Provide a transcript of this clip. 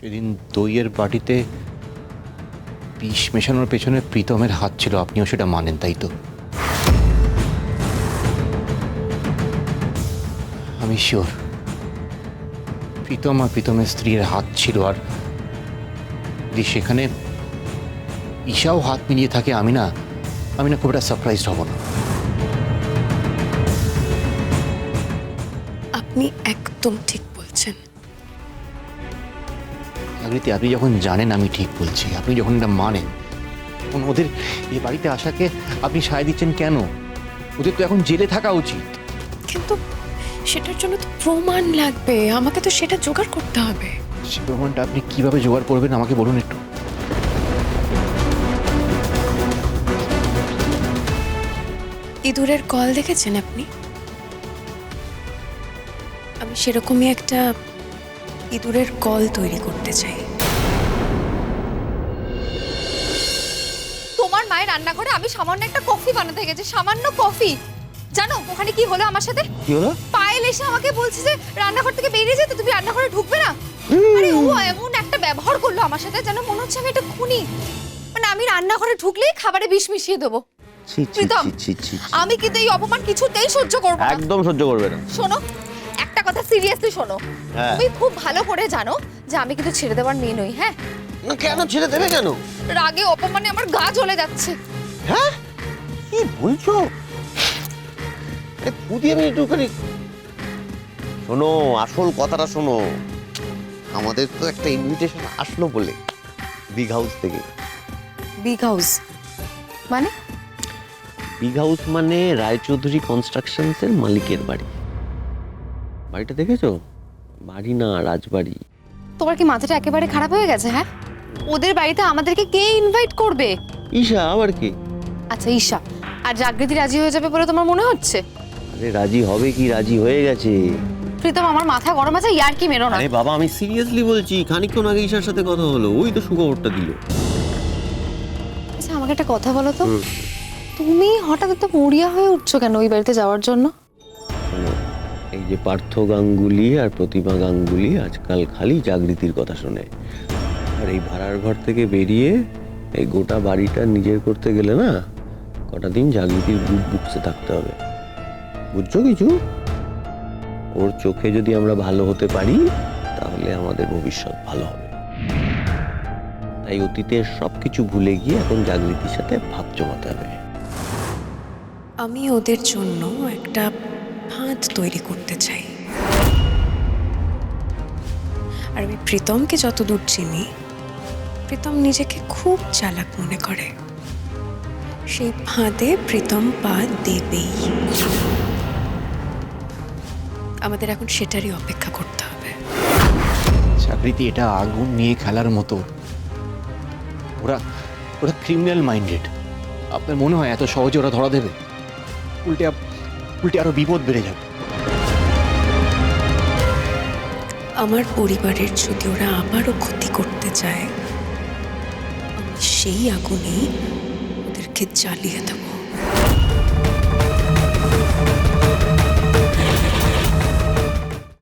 সেদিন দইয়ের বাটিতে বিষ মেশানোর পেছনে প্রীতমের হাত ছিল। আপনিও সেটা মানেন, তাই তো? আমি শিওর। প্রীতম আর প্রীতমের স্ত্রীর হাত ছিল, আর যদি সেখানে ঈশাও হাত মিলিয়ে থাকে, আমি না আমি না খুব একটা সারপ্রাইজড হব না। আপনি একদম ঠিক বলছেন। আগৃতি আপনি যখন জানেন আমি ঠিক বলছি আপনি যখন এটা মানেন তখন ওদের এই বাড়িতে আসাকে আপনি সায় দিচ্ছেন কেন? ওদের তো এখন জেলে থাকা উচিত। কিন্তু সেটার জন্য তো প্রমাণ লাগবে আমাকে তো সেটা জোগাড় করতে হবে। সে প্রমাণটা আপনি কীভাবে জোগাড় করবেন আমাকে বলুন একটু। ইঁদুরের কল দেখেছেন আপনি? আমি সেরকমই একটা ইঁদুরের কল তৈরি করতে চাই। তোমার মায়ের রান্নাঘরে আমি সামান্য একটা কফি বানাতে গেছি সামান্য কফি। জানো ওখানে কি হলো আমার সাথে? কি হলো? পায়েল এসে আমাকে বলছে যে রান্নাঘর থেকে বেরিয়ে যেতে তুমি রান্নাঘরে ঢুকবে না? আরে ও এমন একটা ব্যবহার করল আমার সাথে যেন মনে হচ্ছে আমি একটা খুনি। মানে আমি রান্নাঘরে ঢুকলেই খাবারে বিষ মিশিয়ে দেবো। ছি ছি প্রীতম, ছি ছি ছি ছি। আমি কিন্তু এই অপমান কিছুতেই সহ্য করব না। একদম সহ্য করবে না। শোনো কথা সিরিয়াসলি শোনো। হ্যাঁ। তুমি খুব ভালো করে জানো যে আমি কিন্তু ছেড়ে দেওয়ার মেয়ে নই হ্যাঁ? না, কেন ছেড়ে দেবে কেন? রাগে অপমানে আমার গা জ্বলে যাচ্ছে। হ্যাঁ? কি বলছো? আরে খুদি আমি একটুখানি। শোনো আসল কথাটা শোনো। আমাদের তো একটা ইনভিটেশন আসলো বলে বিগ হাউস থেকে। বিগ হাউস মানে? বিগ হাউস মানে রায়চৌধুরী কনস্ট্রাকশনস এর মালিকের বাড়ি। বাড়িটা দেখেছ? বাড়ি না রাজবাড়ি। তোমার কি মাথাটা একেবারে খারাপ হয়ে গেছে হ্যাঁ? ওদের বাড়িতে আমাদেরকে কে ইনভাইট করবে? ঈশা আবার কি? আচ্ছা ঈশা আর জাগৃতি রাজি হয়ে যাবে বলে তোমার মনে হচ্ছে? আরে রাজি হবে কি রাজি হয়ে গেছে। প্রীতম আমার মাথা গরম আছে ইয়ার কি মেরো না। আরে বাবা আমি সিরিয়াসলি বলছি খানিকক্ষণ আগে ঈশার সাথে কথা হলো ওই তো সুখবরটা দিল। আচ্ছা আমাকে একটা কথা বলো তো। তুমি হঠাৎ এত মরিয়া হয়ে উঠছো কেন ওই বাড়িতে যাওয়ার জন্য? যে পার্থ গাঙ্গুলি আর প্রতিমা গাঙ্গুলি আজকাল খালি জাগৃতির কথা শোনে। আর এই ভাড়ার ঘর থেকে বেরিয়ে এই গোটা বাড়িটা নিজের করতে গেলে না, কটা দিন জাগৃতির বুক বুকসে থাকতে হবে। বুঝছ কিছু? ওর চোখে যদি আমরা ভালো হতে পারি, তাহলে আমাদের ভবিষ্যৎ ভালো হবে। তাই অতীতের সবকিছু ভুলে গিয়ে এখন জাগৃতির সাথে ভাব জমাতে হবে। আমি ওদের জন্য একটা ফাঁদ তৈরি করতে চাই। আর আমি প্রীতমকে যতদূর চিনি, প্রীতম নিজেকে খুব চালাক মনে করে। সেই ফাঁদে প্রীতম পা দেবেই। আমাদের এখন সেটারই অপেক্ষা করতে হবে। চাকরিতে এটা আগুন নিয়ে খেলার মতো। ওরা ওরা ক্রিমিনাল মাইন্ডেড আপনার মনে হয় এত সহজে ওরা ধরা দেবে? উল্টে উল্টে আরও বিপদ বেড়ে যাবে। আমার পরিবারের যদি ওরা আবারও ক্ষতি করতে চায় সেই আগুনেই ওদেরকে জ্বালিয়ে দেবো।